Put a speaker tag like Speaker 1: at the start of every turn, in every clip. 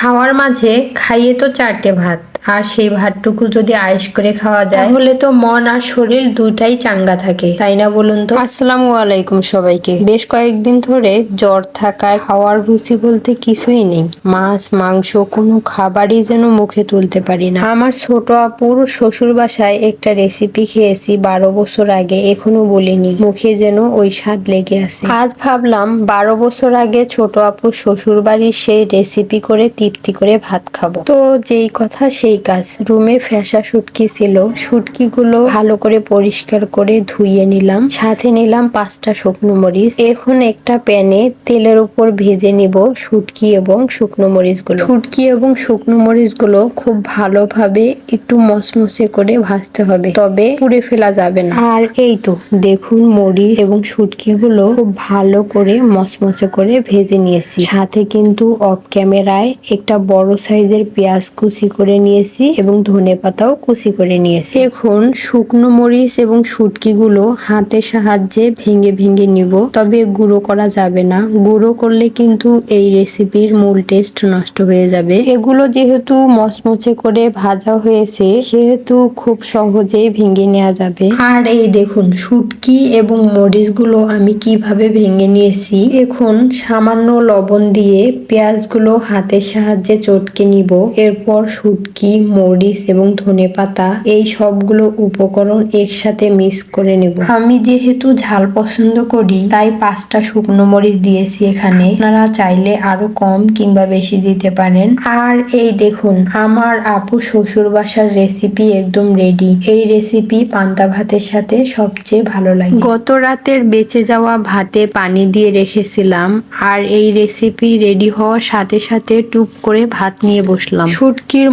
Speaker 1: খাওয়ার মাঝে খাইয়ে তো চারটে ভাত। আর সেই ভাতটুকু যদি আয়েস করে খাওয়া যায়, তাহলে তো মন আর শরীর দুটাই চাঙ্গা থাকে। তাই না বলুন তো? আসসালামু আলাইকুম সবাইকে। বেশ কয়েকদিন ধরে জ্বর থাকায় খাওয়ার রুচি বলতে কিছুই নেই। মাছ, মাংস, কোনো খাবারই যেন মুখে তুলতে পারি না। আমার ছোট আপুর শ্বশুর বাসায় একটা রেসিপি খেয়েছি বারো বছর আগে, এখনও বলিনি। মুখে যেন ওই স্বাদ লেগে আছে। আজ ভাবলাম বারো বছর আগে ছোট আপুর শ্বশুর বাড়ির সেই রেসিপি করে তৃপ্তি করে ভাত খাব। তো যেই কথা সেই কাজ রুমে ফ্যাসা শুটকি ছিল। শুটকিগুলো ভালো করে পরিষ্কার করে ধুইয়ে নিলাম। সাথে নিলাম পাঁচটা শুকনো মরিচ। এখন একটা প্যানে তেলের উপর ভেজে নিব শুটকি এবং শুকনো মরিচগুলো। শুটকি এবং শুকনো মরিচগুলো খুব ভালোভাবে একটু মসমসে করে ভাজতে হবে, তবে পুড়ে ফেলা যাবে না। আর এই তো, দেখুন মরিচ এবং শুটকিগুলো খুব ভালো করে মসমসে করে ভেজে নিয়েছি। সাথে কিন্তু অফ ক্যামেরায় একটা বড় সাইজের পেঁয়াজ কুচি করে নিয়েছি এবং ধনে পাতাও কুচি করে নিয়েছি। এখন শুকনো মরিচ এবং শুটকিগুলো হাতের সাহায্যে ভেঙে ভেঙে নিব। তবে গুঁড়ো করা যাবে না। গুঁড়ো করলে কিন্তু এই রেসিপির মূল টেস্ট নষ্ট হয়ে যাবে। এগুলো যেহেতু মচমচে করে ভাজা হয়েছে, সেহেতু খুব সহজেই ভেঙে নেওয়া যাবে। আর এই দেখুন, শুটকি এবং মরিচগুলো আমি কীভাবে ভেঙে নিয়েছি। এখন সামান্য লবণ দিয়ে পেঁয়াজগুলো হাতের সাহায্যে চটকে নিব। এরপর শুটকি মরিচ এবং ধনে পাতা, এই সবগুলো উপকরণ একসাথে মিক্স করে নেব। আমি যেহেতু ঝাল পছন্দ করি, তাই পাঁচটা শুকনো মরিচ দিয়েছি এখানে। আপনারা চাইলে আরও কম কিংবা বেশি দিতে পারেন। আর এই দেখুন, আমার আপু শ্বশুর বাসার রেসিপি একদম রেডি এই রেসিপি পান্তা ভাতের সাথে সবচেয়ে ভালো লাগে। গত রাতের বেঁচে যাওয়া ভাতে পানি দিয়ে রেখেছিলাম, আর এই রেসিপি রেডি হওয়ার সাথে সাথে টুপ করে ভাত নিয়ে বসলাম। শুটকির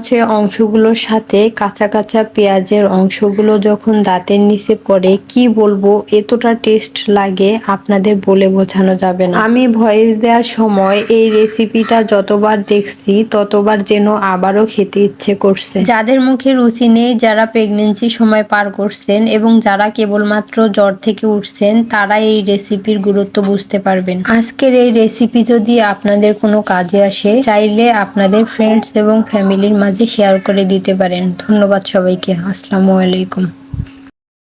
Speaker 1: মচমচে অংশগুলোর সাথে কাঁচা কাঁচা পেঁয়াজের অংশগুলো যখন দাঁতের নিচে পড়ে, কি বলব? এতটা টেস্ট লাগে, আপনাদের বলে বোঝানো যাবে না। আমি ভয়েস দেওয়ার সময় এই রেসিপিটা যতবার দেখছি, ততবার যেন আবারও খেতে ইচ্ছে করছে। যাদের মুখে রুচি নেই, যারা প্রেগনেন্সি সময় পার করছেন এবং যারা কেবলমাত্র জ্বর থেকে উঠছেন, তারা এই রেসিপির গুরুত্ব বুঝতে পারবেন। আজকের এই রেসিপি যদি আপনাদের কোনো কাজে আসে, চাইলে আপনাদের ফ্রেন্ডস এবং ফ্যামিলির মাঝে শেয়ার করে দিতে পারেন। ধন্যবাদ সবাইকে। আসসালামু আলাইকুম।